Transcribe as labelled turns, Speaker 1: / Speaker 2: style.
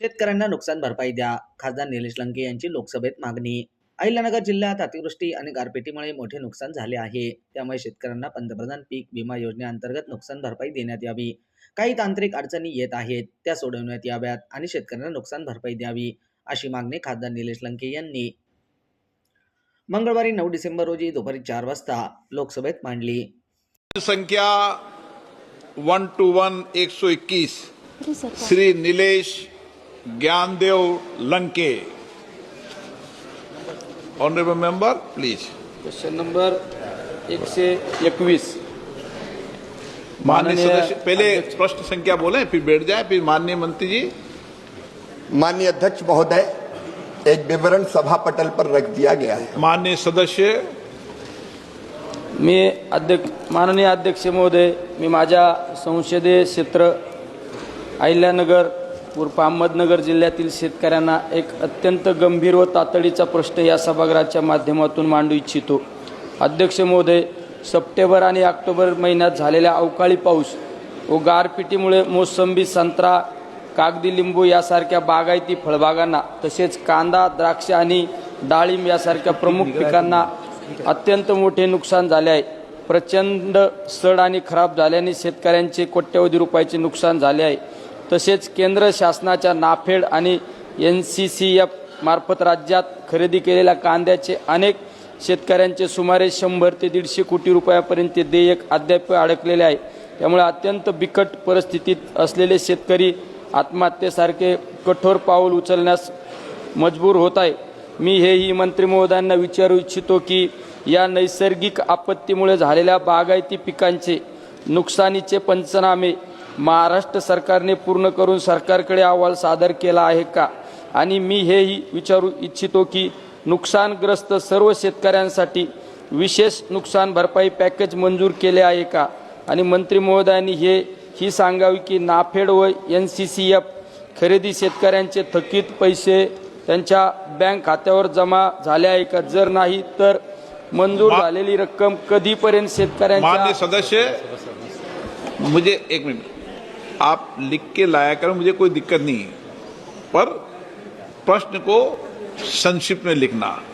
Speaker 1: शेतकऱ्यांना नुकसान भरपाई द्या. खासदार निलेश लंके यांची लोकसभेत मागणी. अहिल्यानगर जिल्ह्यात अतिवृष्टी आणि गारपिटीमुळे मोठे नुकसान झाले आहे. त्यामुळे शेतकऱ्यांना पंतप्रधान पीक विमा योजनेअंतर्गत नुकसान भरपाई देण्यात यावी. काही तांत्रिक अडचणी येत आहेत त्या सोडवण्यात याव्यात आणि शेतकऱ्यांना नुकसान भरपाई द्यावी अशी मागणी खासदार निलेश लंके यांनी मंगळवारी नऊ डिसेंबर रोजी दुपारी चार वाजता लोकसभेत मांडली.
Speaker 2: संख्या वन टू वन एक सौ इक्कीस Shri Nilesh Dnyandev Lanke honourable member please
Speaker 3: question number एकशे एकवीस.
Speaker 2: माननीय सदस्य पहले प्रश्न संख्या बोले फिर बैठ जाए फिर माननीय मंत्री जी।
Speaker 4: माननीय अध्यक्ष महोदय एक विवरण सभा पटल पर रख दिया गया है।
Speaker 2: माननीय सदस्य।
Speaker 3: मी अध्यक्ष माननीय अध्यक्ष महोदय मी माझ्या संसदीय क्षेत्र अहिल्यानगर उर्फ अहमदनगर जिल्ह्यातील शेतकऱ्यांना एक अत्यंत गंभीर व तातडीचा प्रश्न या सभागृहाच्या माध्यमातून मांडू इच्छितो. अध्यक्ष महोदय सप्टेंबर आणि ऑक्टोबर महिन्यात झालेल्या अवकाळी पाऊस व गारपिटीमुळे मोसंबी संत्रा कागदी लिंबू यासारख्या बागायती फळबागांना तसेच कांदा द्राक्ष आणि डाळिंब यासारख्या प्रमुख पिकांना अत्यंत मोठे नुकसान झाले आहे. प्रचंड सड आणि खराब झाल्याने शेतकऱ्यांचे कोट्यवधी रुपयाचे नुकसान झाले आहे. तसेच केंद्र शासनाच्या नाफेड आणि एन सी सी एफ मार्फत राज्यात खरेदी केलेल्या कांद्याचे अनेक शेतकऱ्यांचे सुमारे शंभर ते दीडशे कोटी रुपयापर्यंत देयक अद्याप अडकलेले आहे. त्यामुळे अत्यंत बिकट परिस्थितीत असलेले शेतकरी आत्महत्येसारखे कठोर पाऊल उचलण्यास मजबूर होत आहे. मी हेही मंत्री महोदयांना विचारू इच्छितो की या नैसर्गिक आपत्तीमुळे झालेल्या बागायती पिकांचे नुकसानीचे पंचनामे महाराष्ट्र सरकारने पूर्ण करून सरकारकडे अहवाल सादर केला आहे का? आणि मी हेही विचारू इच्छितो की नुकसानग्रस्त सर्व शेतकऱ्यांसाठी विशेष नुकसान भरपाई पॅकेज मंजूर केले आहे का? आणि मंत्री महोदयांनी हे ही सांगावी की नाफेड व एन सी सी एफ खरेदी शेतकऱ्यांचे थकीत पैसे त्यांच्या बँक खात्यावर जमा झाले आहे का? जर नाही तर मंजूर झालेली रक्कम कधीपर्यंत शेतकऱ्यांच्या
Speaker 2: सदस्य मुझे एक मिनट. आप लिख के लाया करो मुझे कोई दिक्कत नहीं है। पर प्रश्न को संक्षिप्त में लिखना।